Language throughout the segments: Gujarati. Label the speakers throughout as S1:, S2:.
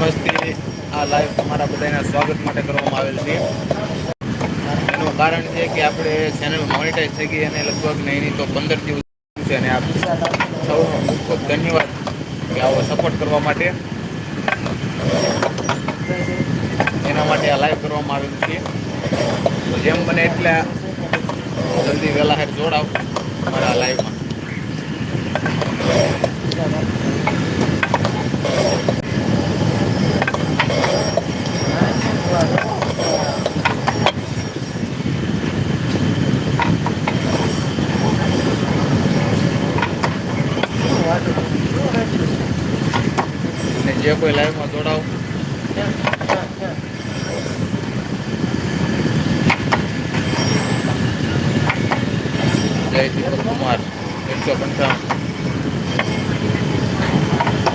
S1: દિવસથી આ લાઈવ તમારા બધાના સ્વાગત માટે કરવામાં આવેલ છે. એનું કારણ છે કે આપણે ચેનલ મોનિટાઈઝ થઈ ગઈ અને લગભગ નહીં તો પંદર દિવસ છે અને આપ સૌનો ખૂબ ખૂબ ધન્યવાદ કે આવો સપોર્ટ કરવા માટે. એના માટે આ લાઈવ કરવામાં આવેલ છે. તો જેમ બને એટલે જલ્દી વહેલા હેર જોડાવ અમારા લાઈવમાં અને જે કોઈ લાઈવમાં જોડાવ. જય દીપક કુમાર એકસો પંચાવન.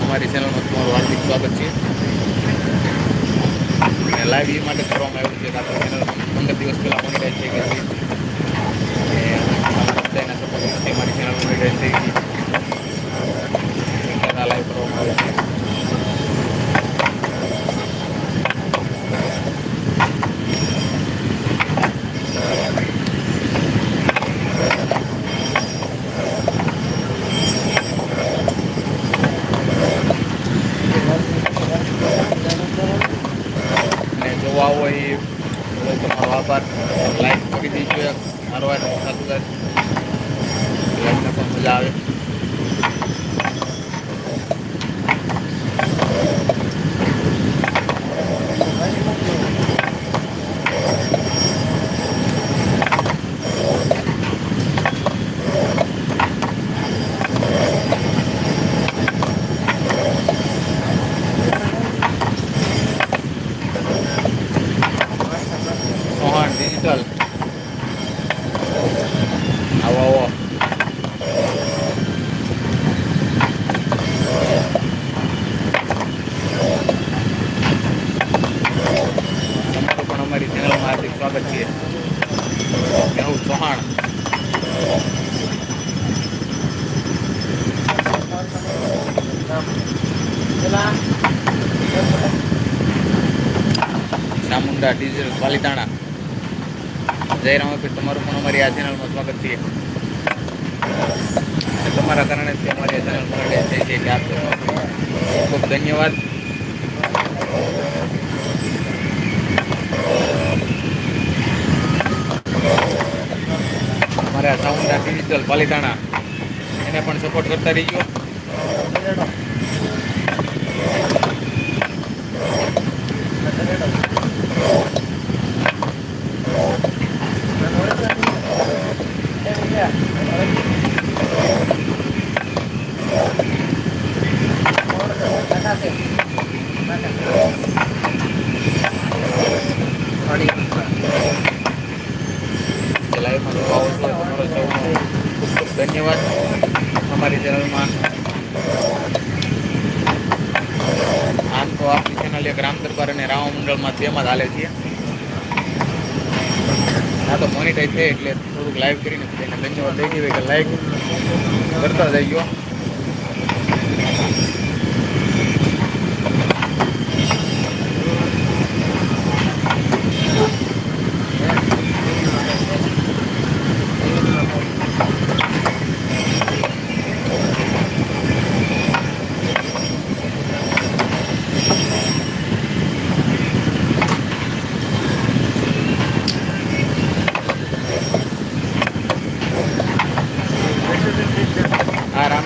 S1: અમારી ચેનલમાં તમારું હાર્દિક સ્વાગત છે. લાઈવ એ માટે કરવામાં આવ્યું છે. ચેનલ પંદર દિવસ પહેલાં મોનિટાઈઝ થઈ ગઈ અને અમારા બધાના ચેનલ મોનિટાઈઝ થઈ ગઈ લાઈવ કરવામાં આવે છે અને જોવા આવો એ બદલ તમારો આભાર લાઈક કરી દેજો મારો આ થતું થાય લાઈકને પણ મજા આવે સોહાણ ડિજિટલ આવો આવો તમારું પણ અમારી ચેનલમાં હાર્દિક સ્વાગત છે મેહુલ ચૌહાણ ચામુંડા ડીઝલ પાલીતાણા જય રામાપીર તમારું પણ અમારી આ ચેનલમાં સ્વાગત છે અને તમારા કારણે જ તે અમારી આ ચેનલ મોનેટાઈઝ થઈ છે કે આપ સૌનો ખૂબ ખૂબ ધન્યવાદ અમારા ડિજિટલ પાલીતાણા. એને પણ સપોર્ટ કરતા રહીજો જે લાઈવમાં જોવા આવો છો તમારો સૌનો ખૂબ ખૂબ ધન્યવાદ અમારી ચેનલમાં આમ ચેનલ એક દરબાર અને રામ મંડળમાં તેમાં જ હાલે છીએ. આ તો મોનિટાઈઝ થાય એટલે થોડુંક લાઈવ કરીને એને ધન્યવાદ. દઈ દેવાય કે લાઈક કરતા જઈ આ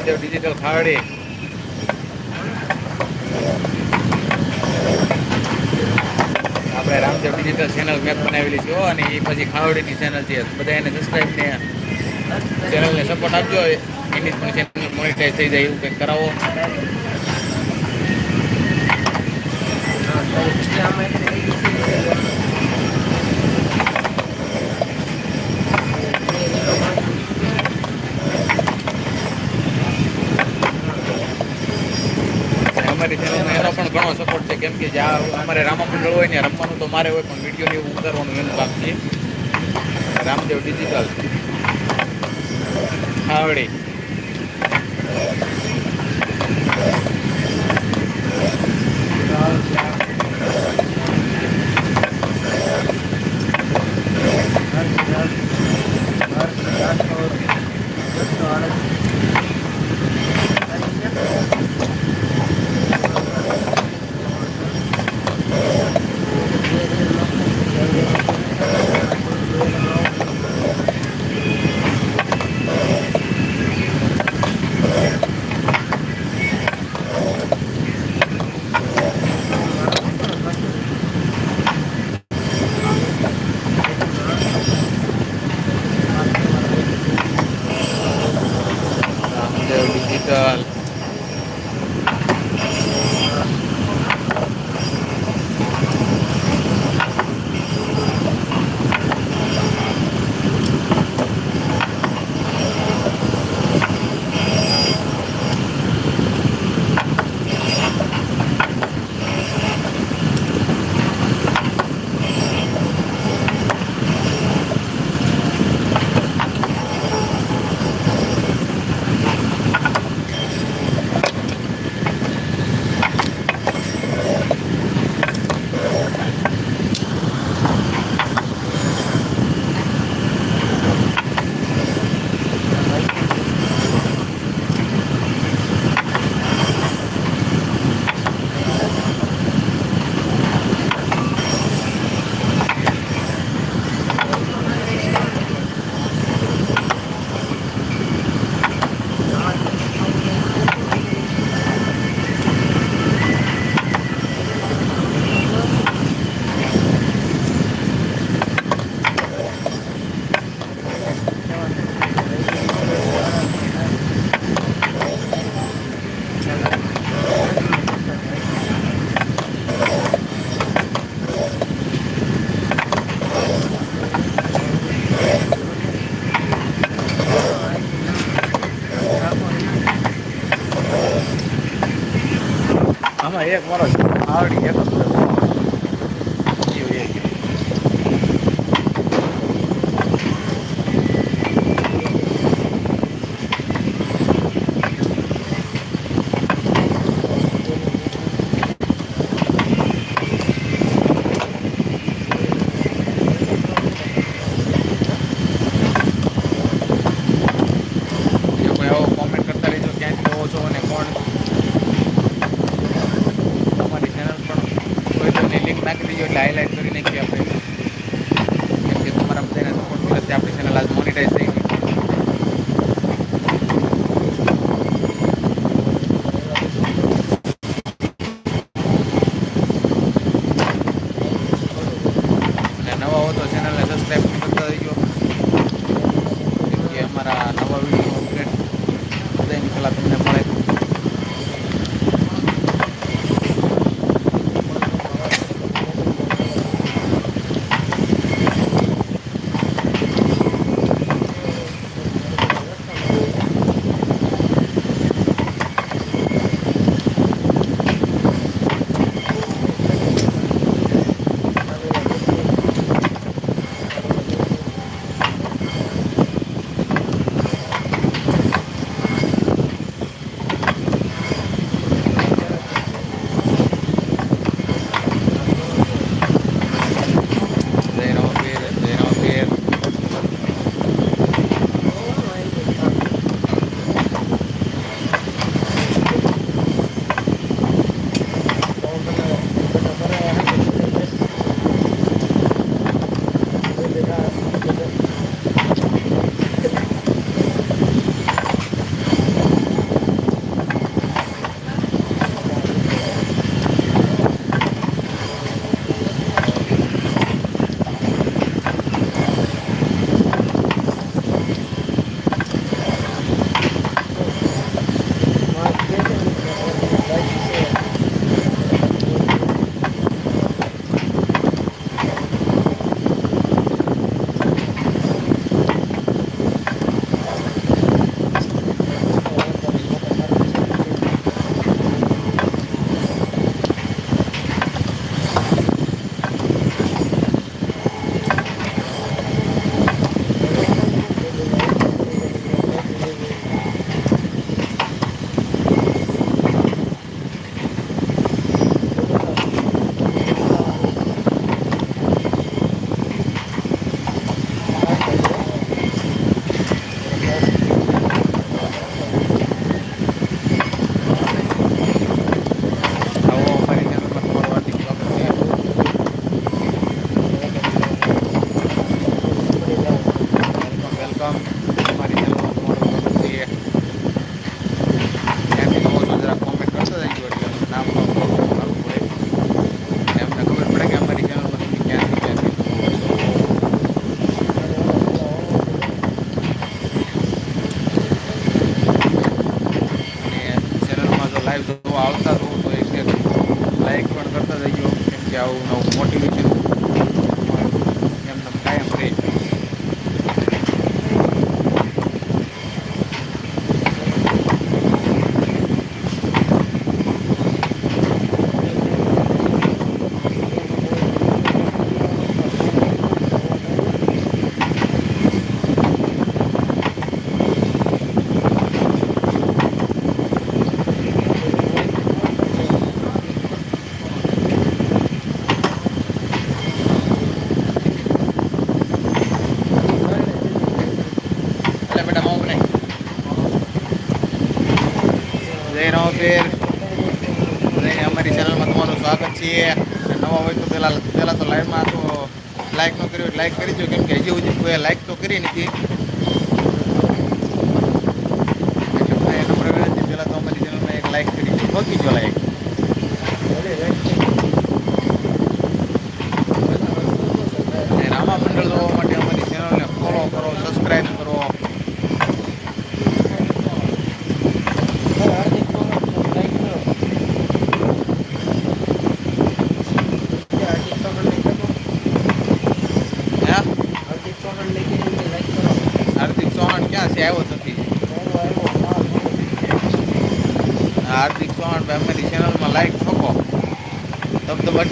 S1: રામદેવ ડિજિટલ ખાવડી. આપણે રામદેવ ડિજિટલ ચેનલ મેપ બનાવેલી છે અને એ પછી ખાવડીની ચેનલ છે. બધા એને સબસ્ક્રાઈબ ને ચેનલને સપોર્ટ આપજો. એની પણ ચેનલ મોનિટાઈઝ થઈ જાય એવું કંઈક કરાવો. અને છે. એનો પણ ઘણો સપોર્ટ છે. કેમ કે જ્યાં અમારે રામામંડળ હોય ને રમવાનું તો મારે હોય, પણ વીડિયો એવું ઉતારવાનું એનું કામ છે. રામદેવ ડિજિટલ ખાવડી લાઇક કરી જો કેમ કે હજી સુધી કોઈ લાઇક તો કરી નથી.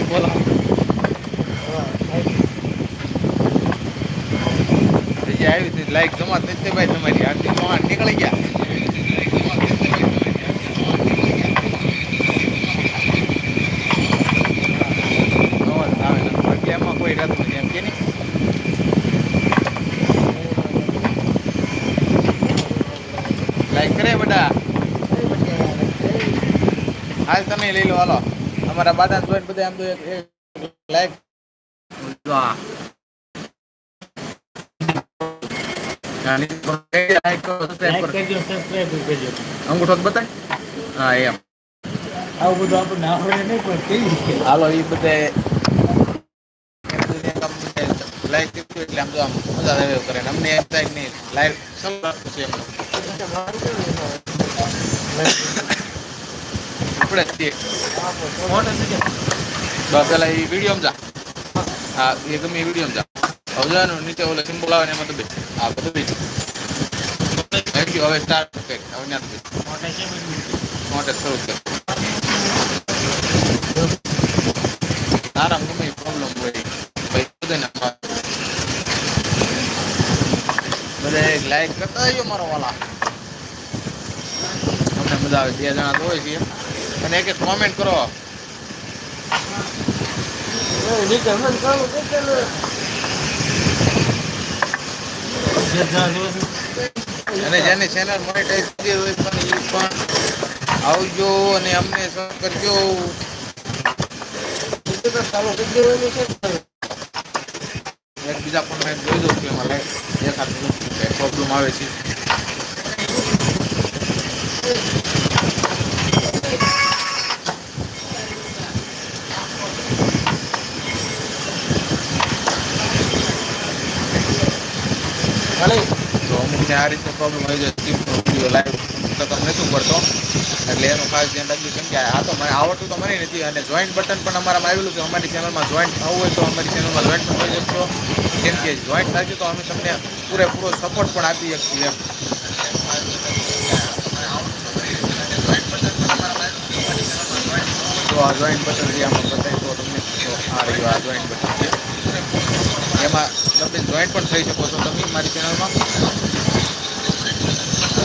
S1: બોલાવો જે આવી હતી લાઈક જમા નથી ભાઈ તમારી. આટલી જમા નીકળી ગયા. કોઈ રહેતું નથી, એમ કે નહીં લાઈક કરે બધા? હાલ તમે લઈ લો, હાલો. અમારા બાદા જોઈને બધા એમ તો એક લાઈક અંગૂઠો બતાય? હા એમ.
S2: આવું બધું આપણને આવડે નહીં પણ કેવી
S1: હાલો એ બધે લાઈક કર્યું એટલે આમ તો આમ મજા આવે કરે. અમને એમ થાય નહીં લાઈવ સમ છે એમને આપણે જ પેલા એ વીડિયો જા. હા એ ગમે એ વીડિયો જા. હવે નીચે ઓલો સિમ્બોલ આવે ને એમાં દબે હા બધું થેન્ક યુ હવે સ્ટાર્ટ હવે ત્યાં દબે
S2: મોટા છે બધું
S1: મોટે શરૂ કર તારા ગમે એ પ્રોબ્લેમ હોય ભાઈ બધાને બધા લાઈક કરતા આવ્યો મારો વાલા. અમને મજા આવે. બે જણા તો હોય છીએ અને એક કોમેન્ટ કરો.
S2: મન
S1: અને જેની ચેનલ મોનેટાઈઝ થઈ હોય પણ એ પણ આવજો અને અમને કરજો. એક બીજા પણ મેં જોઈ દઉં કે લાઈક દેખાતું પ્રોબ્લેમ આવે છે? તો આ રીતે પ્રોબ્લેમ આવી જાય સ્કીપનો વીડિયો લાઈવ તો શું પડતો? એટલે એનું ખાસ ધ્યાન રાખજો, કેમ કે આ તો મને આવડતું તો મને નથી, અને જોઈન્ટ બટન પણ અમારામાં આવેલું કે અમારી ચેનલમાં જોઈન્ટ થવું હોય તો અમારી ચેનલમાં જોઈન્ટ પણ થઈ શકશો. કેમ કે જોઈન્ટ થશે તો અમે તમને પૂરેપૂરો સપોર્ટ પણ આપી શકીએ તો આ જોઈન્ટ બટન જે આમાં બતાવી તો તમને આ રહ્યું આ જોઈન્ટ બટન છે. એમાં તમે જોઈન્ટ પણ થઈ શકો છો, તમે મારી ચેનલમાં
S2: પૈસા કમાવા પડે
S1: જે શું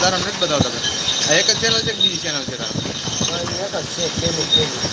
S1: તારા નથી બતાવતા ભાઈ આ એક જ ચેનલ છે કે બીજી ચેનલ છે તારા
S2: એક જ છે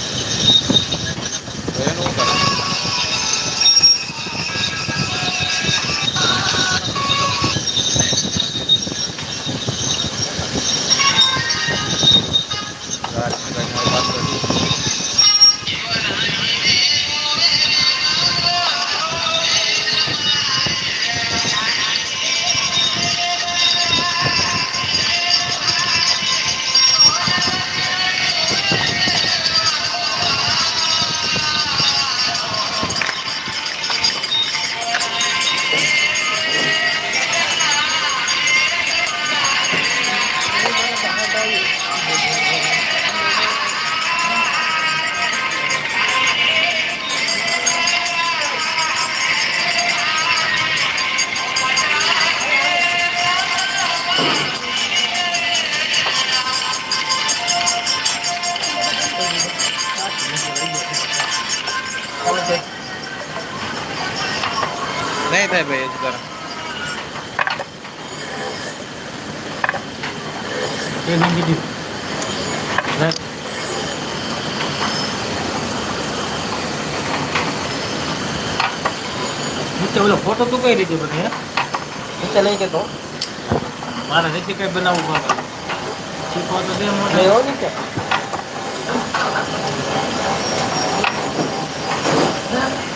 S2: થઈ ગયું બધું નીચે
S3: લઈ જતો.
S2: મારે નથી કંઈ બનાવવું બાબા શીખવા તો દે
S3: મોટો. એવો નીચે.
S2: Yeah.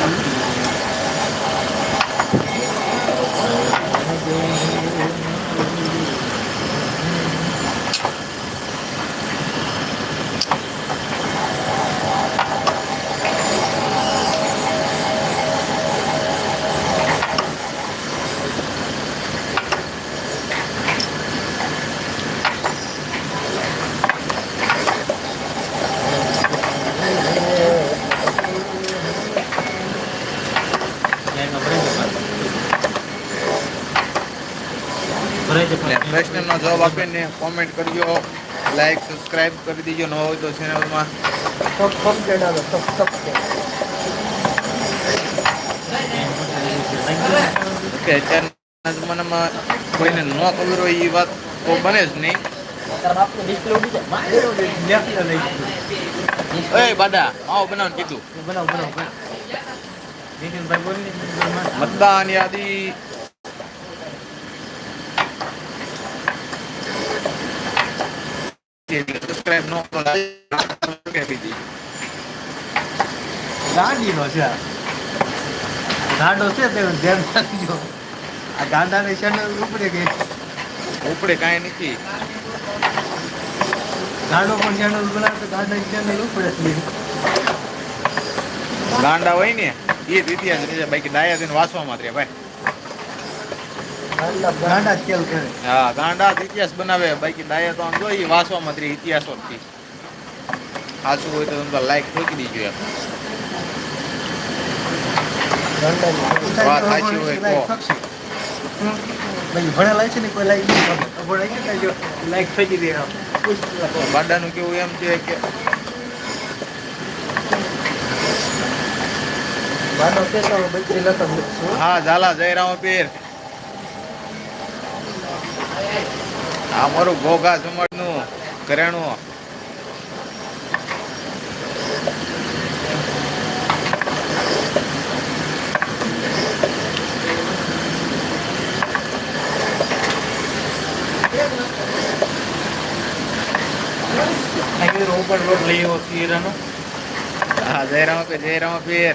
S2: અને લીલુડા
S1: પ્રશ્નનો જવાબ આપીને કોમેન્ટ કરજો લાઈક સબસ્ક્રાઇબ કરી દીજો ન હોય તો ચેનલમાં
S3: ટપ ટપ ચડાવો, ટપ ટપ કે.
S1: કે અત્યારના જમાનામાં કોઈને ન ખબર હોય એ વાત તો બને જ નહીં. એ બાડા આવો બનાવવાનું કીધું
S2: બનાવ બનાવ બનાવ
S1: મતદાન યાદી સબસ્ક્રાઇબ ન કરો આપી દીધી.
S2: ગાંડીનો છે ગાંડો છે તે ધ્યાન રાખજો. આ ગાંડાની ચેનલ ઉપડે કે?
S1: ઉપડે કાંઈ નથી.
S2: ગાંડો પણ ચેનલ બનાવે તો ગાંડાની ચેનલ ઉપડે
S1: ગાંડા હોય ને એ જ ઇતિહાસ બાકી ડાયા થઈને વાંચવામાં ભાઈ.
S3: ગાંડા ગાંડા.
S2: ગાંડા જ ખેલ કરે
S1: હા ગાંડા ઇતિહાસ બનાવે બાકી ડાયા તો આમ જો એ વાંચવામાં જ ઇતિહાસો થી સાચું હોય તો તમે લાઈક ઠોકી દીજો એમ. વાત સાચી હોય
S2: ભાઈ ભણેલા છે ને કોઈ લાઈક લાઈક થઈ દે.
S1: બાડાનું કેવું એમ છે કે. હા ઝાલા જયરામ પીર આ મારું ઘોઘા સમાજનું
S2: ઉપર રોડ લઈ આવ્યો શિયાળાનો.
S1: હા જયરામ જય જયરામ પીર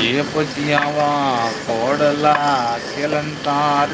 S1: એ પછી આવા કોડલા ખેલંતા